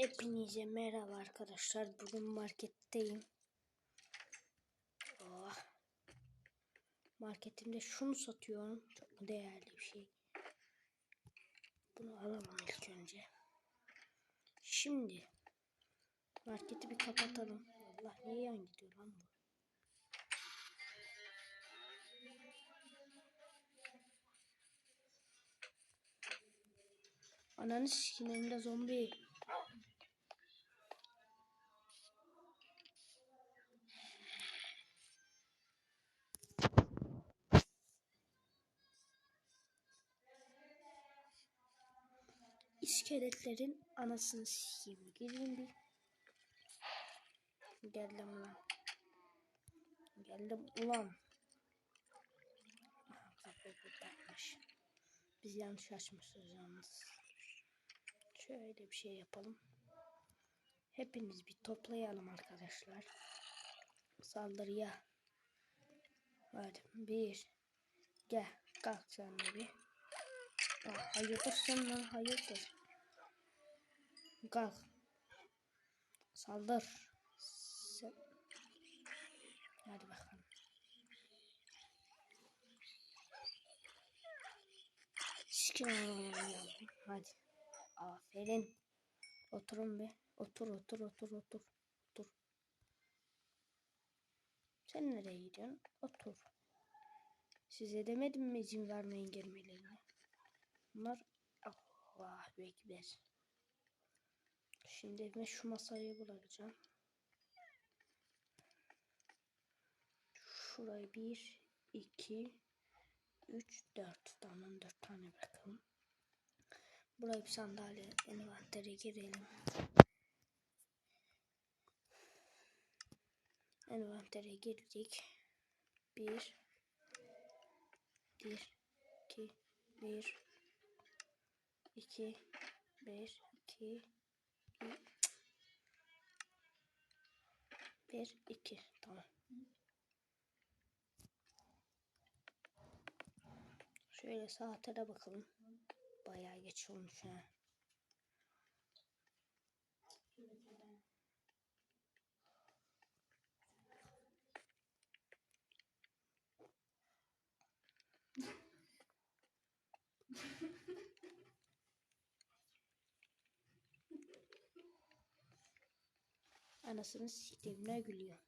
Hepinize merhaba arkadaşlar. Bugün marketteyim. Oh. Marketimde şunu satıyorum. Çok değerli bir şey. Bunu alalım ilk önce. Şimdi marketi bir kapatalım. Allah niye yan gidiyor lan bu? Ananı sikeyim elimde zombi. İskeletlerin anasını sikeyim. Gelin bir. Geldim lan. Geldim ulan. Biz yanlış açmışız yalnız. Şöyle bir şey yapalım. Hepiniz bir toplayalım arkadaşlar. Saldırıya. Hadi bir. Gel kalk sen de bir. Aa, hayırdır sen lan hayırdır. Kalk. Saldır. Sen... Hadi bakalım. Sikim. Hadi. Aferin. Oturun be. Otur otur otur otur. Otur. Sen nereye gidiyorsun? Otur. Size demedim mi izin vermeyin girmelerini? Bunlar Allah bekler. Şimdi ben şu masayı bırakacağım. Şurayı bir, iki, üç, dört. Tamam dört tane bırakalım. Buraya bir sandalye envantere girelim. Envantere girdik. Bir, bir, iki, bir, iki, bir, iki, bir, iki. Tamam. Şöyle saate de bakalım. Bayağı geç olmuş ha. Anasını siktim ne gülüyor.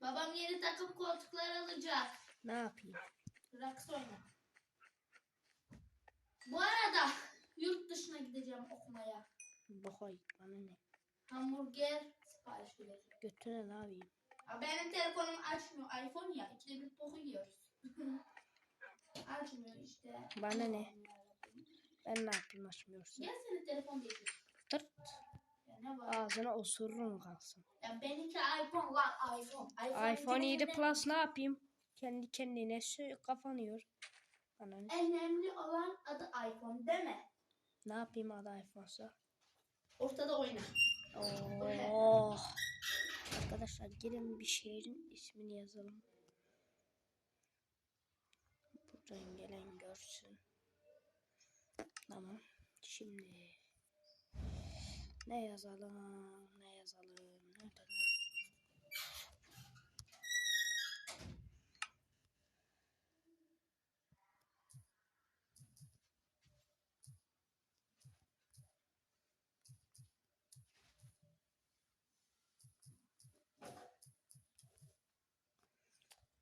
Babam yeni takım koltuklar alacak. Ne yapayım? Raks oyna. Bu arada yurt dışına gideceğim okumaya. Bohay bana ne? Hamburger sipariş vereceğim. Götüne ne yapayım? Ya benim telefonum açmıyor. iPhone ya. İkide bir boku yiyoruz. açmıyor işte. Bana ne? Ben ne yapayım açmıyorsun? Gel senin telefon getir. Tırt. Ya? Ağzına osururum kalsın. Ya benimki iPhone lan iPhone. iPhone, iPhone 7 içinde Plus ne yapayım? Kendi kendine kapanıyor. Bana ne? Önemli olan adı iPhone deme. Ne yapayım adı iPhone'sa? Ortada oyna. Oh. Arkadaşlar gelin bir şehrin ismini yazalım. Buradan gelen görsün. Tamam. Şimdi ne yazalım? Ne yazalım? Ne yazalım?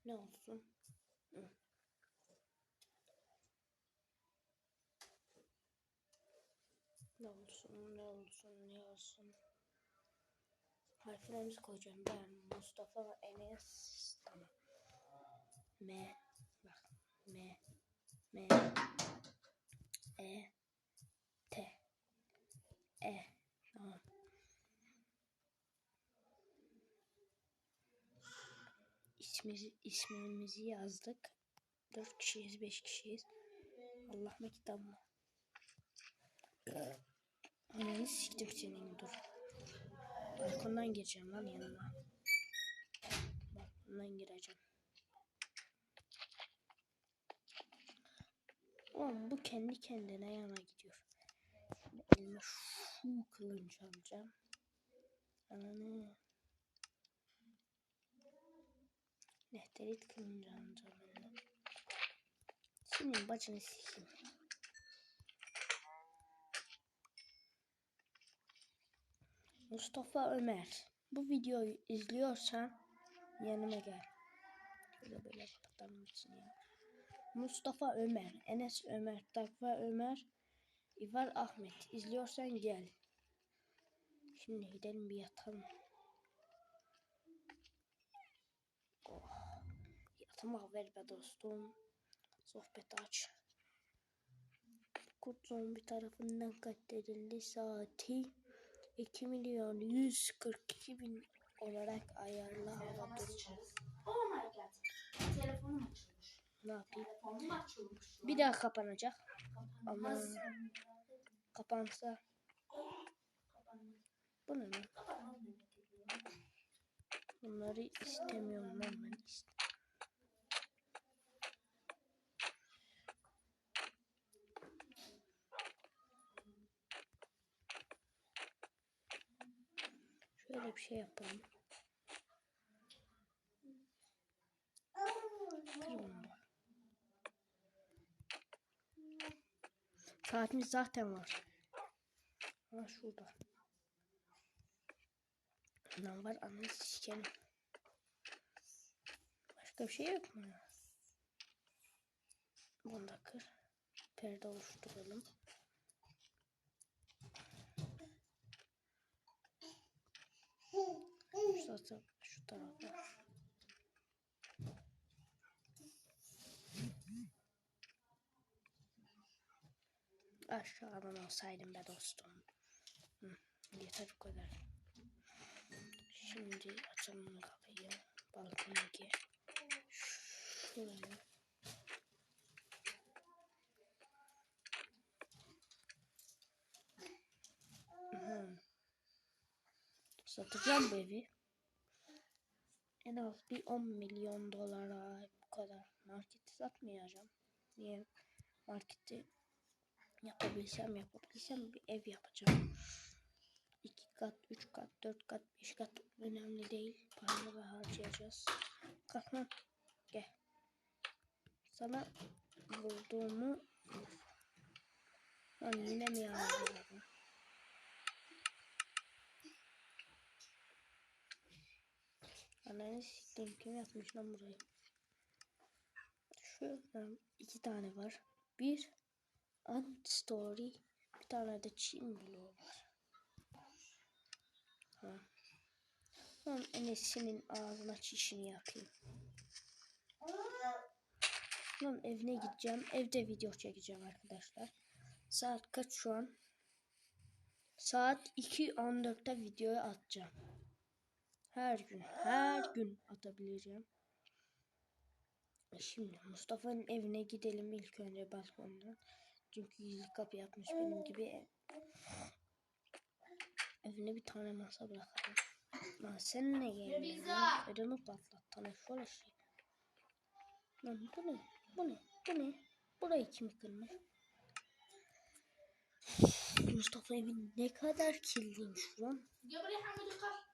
Ne olsun? Hı. Ne olsun, ne olsun, ne olsun? Harflerimizi koyacağım. Ben Mustafa Enes. Tamam. M. Bak. M. M. E. T. E. Tamam. İsmimizi, ismimizi yazdık. 4 kişiyiz, 5 kişiyiz. Allah mı kitap mı? Ananı siktim senin dur. Balkondan gireceğim lan yanına. Balkondan gireceğim. Oğlum bu kendi kendine yana gidiyor. Şimdi elime şu kılınç alacağım. Ananı. Nehterit kılınç alacağım. Senin bacını sikeyim. Mustafa Ömer. Bu videoyu izliyorsan yanıma gel. Böyle kapatalım için ya. Mustafa Ömer, Enes Ömer, Takva Ömer, İvar Ahmet. İzliyorsan gel. Şimdi gidelim bir yatalım. Oh. Yatmak ver be dostum. Sohbet aç. Kurt zombi tarafından katledildi. Saati 2 milyon 142 bin olarak ayarla. Oh my god. Telefonum açılmış. Ne yapayım? Telefonum açılmış. Bir daha kapanacak. Kapanmaz. Kapansa. Bu ne lan? Bunları istemiyorum lan ben. ist- Şöyle bir şey yapalım. Kır bunu da. Saatimiz zaten var. Ha şurada. Lan var ananı sikerim. Başka bir şey yok mu? Bunu da kır. Perde oluşturalım. Şurası şu tarafa. Aşağıdan olsaydım be dostum. Hı, yeter bu kadar. Şimdi açalım kapıyı. Balkondaki. Şuraya. Satacağım bu evi. En az bir 10 milyon dolara bu kadar. Marketi satmayacağım. Niye? Marketi yapabilsem yapabilsem bir ev yapacağım. 2 kat, 3 kat, 4 kat, 5 kat önemli değil. Paramı da harcayacağız. Kalk lan. Gel. Sana vurduğumu vur. Lan yine mi yağmurladın? Ananı siktim. Kim yapmış lan burayı? Şuradan iki tane var. Bir Ant Story. Bir tane de Çin bloğu var. Ha. Lan Enes'in ağzına çişini yapayım. Lan evine gideceğim. Evde video çekeceğim arkadaşlar. Saat kaç şu an? Saat 2.14'te videoyu atacağım. Her gün, her gün atabileceğim. Şimdi Mustafa'nın evine gidelim ilk önce balkondan. Çünkü gizli kapı yapmış benim gibi. Evine bir tane masa bırakalım. Lan sen ne? Pizza. Ödümü patlat. Tane şöyle şey. Lan bu ne? Bu ne? Bu ne? Burayı kim kırmış? Mustafa evin ne kadar kirliymiş lan. Gel buraya Hamdi kalk.